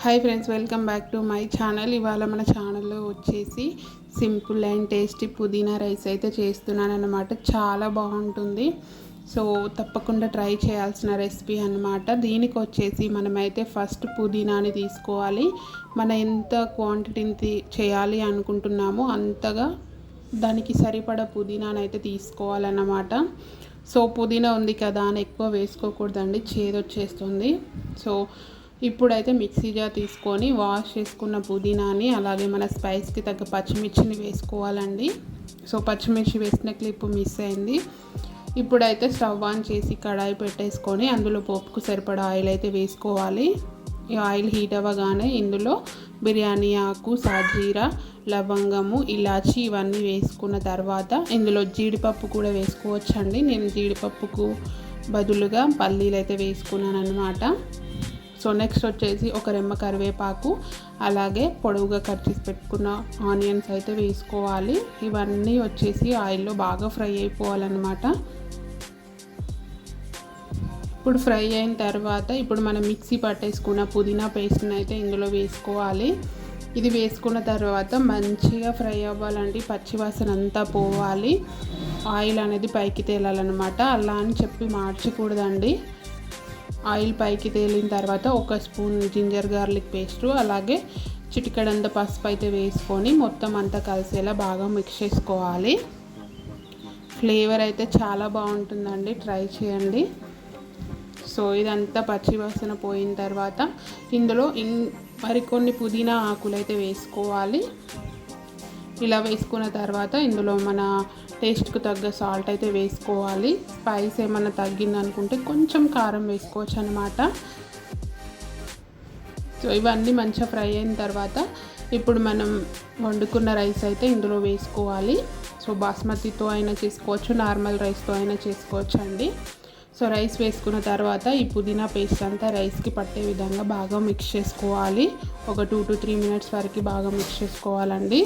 Hi friends welcome back to my channel ఇవాళ మన ఛానల్లో వచ్చేసి simple and tasty pudina rice అయితే చేస్తున్నాను అనమాట చాలా బాగుంటుంది. సో తప్పకుండా ట్రై చేయాల్సిన రెసిపీ అనమాట దీనికి వచ్చేసి మనమైతే ఫస్ట్ పుదీనాని తీసుకోవాలి. మనం ఎంత క్వాంటిటీని చేయాలి అనుకుంటున్నామో అంతగా దానికి సరిపడ పుదీనాని అయితే తీసుకోవాలన్నమాట. సో పుదీనా ఉంది కదా అని ఎక్కువ వేసుకోకూడదండి. చేదొచ్చేస్తుంది. సో ఇప్పుడైతే మిక్సీ జార్ తీసుకొని వాష్ చేసుకున్న పుదీనాని అలాగే మన స్పైస్కి తగ్గ పచ్చిమిర్చిని వేసుకోవాలండి. సో పచ్చిమిర్చి వేసిన క్లిప్ మిస్ అయింది. ఇప్పుడైతే స్టవ్ ఆన్ చేసి కడాయి పెట్టేసుకొని అందులో పోపుకు సరిపడా ఆయిల్ అయితే వేసుకోవాలి. ఈ ఆయిల్ హీట్ అవ్వగానే ఇందులో బిర్యానీ ఆకు సాజీరా లవంగము ఇలాచి ఇవన్నీ వేసుకున్న తర్వాత ఇందులో జీడిపప్పు కూడా వేసుకోవచ్చండి. నేను జీడిపప్పుకు బదులుగా పల్లీలు అయితే వేసుకున్నాను అనమాట సో నెక్స్ట్ వచ్చేసి ఒక రెమ్మ కరివేపాకు అలాగే పొడవుగా కట్ చేసి పెట్టుకున్న ఆనియన్స్ అయితే వేసుకోవాలి. ఇవన్నీ వచ్చేసి ఆయిల్లో బాగా ఫ్రై అయిపోవాలన్నమాట. ఇప్పుడు ఫ్రై అయిన తర్వాత ఇప్పుడు మనం మిక్సీ పట్టేసుకున్న పుదీనా పేస్ట్ని అయితే ఇందులో వేసుకోవాలి. ఇది వేసుకున్న తర్వాత మంచిగా ఫ్రై అవ్వాలండి. పచ్చివాసన అంతా పోవాలి. ఆయిల్ అనేది పైకి తేలాలన్నమాట. అలా అని చెప్పి మార్చకూడదండి. ఆయిల్ పైకి తేలిన తర్వాత ఒక స్పూన్ జింజర్ గార్లిక్ పేస్టు అలాగే చిటికడంత పసుపు అయితే వేసుకొని మొత్తం అంతా కలిసేలా బాగా మిక్స్ చేసుకోవాలి. ఫ్లేవర్ అయితే చాలా బాగుంటుందండి ట్రై చేయండి. సో ఇదంతా పచ్చివాసన పోయిన తర్వాత ఇందులో ఇన్ మరికొన్ని పుదీనా ఆకులు అయితే వేసుకోవాలి. ఇలా వేసుకున్న తర్వాత ఇందులో మన టేస్ట్కి తగ్గ సాల్ట్ అయితే వేసుకోవాలి. స్పైస్ ఏమన్నా తగ్గింది అనుకుంటే కొంచెం కారం వేసుకోవచ్చు అనమాట సో ఇవన్నీ మంచిగా ఫ్రై అయిన తర్వాత ఇప్పుడు మనం వండుకున్న రైస్ అయితే ఇందులో వేసుకోవాలి. సో బాస్మతితో అయినా చేసుకోవచ్చు నార్మల్ రైస్తో అయినా చేసుకోవచ్చు అండి సో రైస్ వేసుకున్న తర్వాత ఈ పుదీనా పేస్ట్ అంతా రైస్కి పట్టే విధంగా బాగా మిక్స్ చేసుకోవాలి. ఒక టూ టు త్రీ మినిట్స్ వరకు బాగా మిక్స్ చేసుకోవాలండి.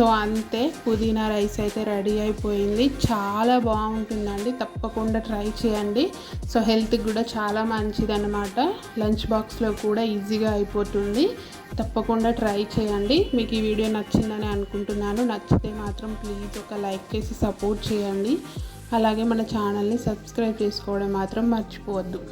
సో అంతే పుదీనా రైస్ అయితే రెడీ అయిపోయింది. చాలా బాగుంటుందండి తప్పకుండా ట్రై చేయండి. సో హెల్త్కి కూడా చాలా మంచిది అనమాట లంచ్ బాక్స్లో కూడా ఈజీగా అయిపోతుంది. తప్పకుండా ట్రై చేయండి. మీకు ఈ వీడియో నచ్చిందని అనుకుంటున్నాను. నచ్చితే మాత్రం ప్లీజ్ ఒక లైక్ చేసి సపోర్ట్ చేయండి. అలాగే మన ఛానల్ని సబ్స్క్రైబ్ చేసుకోవడం మాత్రం మర్చిపోవద్దు.